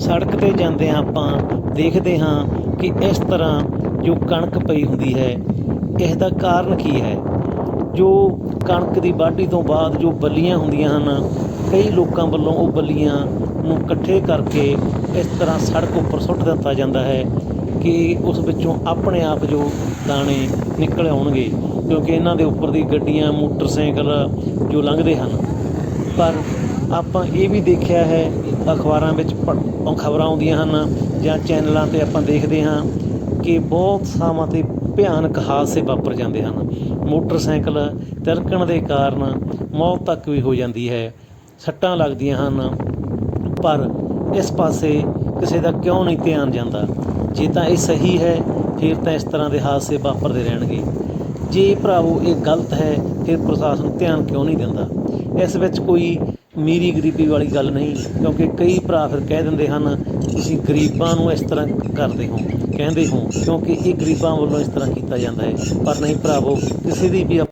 ਸੜਕ ਤੇ ਜਾਂਦੇ ਹਾਂ ਆਪਾਂ, ਦੇਖਦੇ ਹਾਂ ਕਿ ਇਸ ਤਰ੍ਹਾਂ ਜੋ ਕਣਕ ਪਈ ਹੁੰਦੀ ਹੈ, ਇਸ ਦਾ ਕਾਰਨ ਕੀ ਹੈ? ਜੋ ਕਣਕ ਦੀ ਵਾਢੀ ਤੋਂ ਬਾਅਦ ਜੋ ਬੱਲੀਆਂ ਹੁੰਦੀਆਂ ਹਨ, ਕਈ ਲੋਕਾਂ ਵੱਲੋਂ ਉਹ ਬੱਲੀਆਂ ਨੂੰ ਇਕੱਠੇ ਕਰਕੇ ਇਸ ਤਰ੍ਹਾਂ ਸੜਕ ਉੱਪਰ ਸੁੱਟ ਦਿੱਤਾ ਜਾਂਦਾ ਹੈ ਕਿ ਉਸ ਵਿੱਚੋਂ ਆਪਣੇ ਆਪ ਜੋ ਦਾਣੇ ਨਿਕਲ ਆਉਣਗੇ, ਕਿਉਂਕਿ ਇਹਨਾਂ ਦੇ ਉੱਪਰ ਦੀ ਗੱਡੀਆਂ, ਮੋਟਰਸਾਈਕਲ ਜੋ ਲੰਘਦੇ ਹਨ। ਪਰ ਆਪਾਂ ਇਹ ਵੀ ਦੇਖਿਆ ਹੈ, ਅਖਬਾਰਾਂ ਵਿੱਚ ਖਬਰਾਂ ਆਉਂਦੀਆਂ ਹਨ ਜਾਂ ਚੈਨਲਾਂ ਤੇ ਆਪਾਂ ਦੇਖਦੇ ਹਾਂ ਕਿ ਬਹੁਤ ਥਾਵਾਂ ਤੇ ਭਿਆਨਕ ਹਾਦਸੇ ਵਾਪਰ ਜਾਂਦੇ ਹਨ। ਮੋਟਰਸਾਈਕਲ ਤਿਲਕਣ ਦੇ ਕਾਰਨ ਮੌਤ ਤੱਕ ਵੀ ਹੋ ਜਾਂਦੀ ਹੈ। ਸੱਟਾਂ ਲੱਗਦੀਆਂ ਹਨ, ਪਰ ਇਸ ਪਾਸੇ ਕਿਸੇ ਦਾ ਕਿਉਂ ਨਹੀਂ ਧਿਆਨ ਜਾਂਦਾ? ਜੇ ਤਾਂ ਇਹ ਸਹੀ ਹੈ, ਫਿਰ ਤਾਂ ਇਸ ਤਰ੍ਹਾਂ ਦੇ ਹਾਦਸੇ ਵਾਪਰਦੇ ਰਹਿਣਗੇ। ਜੇ ਭਰਾਵੋ ਇਹ ਗਲਤ ਹੈ, ਫਿਰ ਪ੍ਰਸ਼ਾਸਨ ਧਿਆਨ ਕਿਉਂ ਨਹੀਂ ਦਿੰਦਾ? ਇਸ ਵਿੱਚ ਕੋਈ ਮੀਰੀ ਗਰੀਬੀ ਵਾਲੀ ਗੱਲ ਨਹੀਂ, ਕਿਉਂਕਿ ਕਈ ਭਰਾ ਫਿਰ ਕਹਿ ਦਿੰਦੇ ਹਨ, ਤੁਸੀਂ ਗਰੀਬਾਂ ਨੂੰ ਇਸ ਤਰ੍ਹਾਂ ਕਰਦੇ ਹੋ, ਕਹਿੰਦੇ ਹੋ, ਕਿਉਂਕਿ ਇਹ ਗਰੀਬਾਂ ਵੱਲੋਂ ਇਸ ਤਰ੍ਹਾਂ ਕੀਤਾ ਜਾਂਦਾ ਹੈ, ਪਰ ਨਹੀਂ ਭਰਾਵੋ, ਕਿਸੇ ਦੀ ਵੀ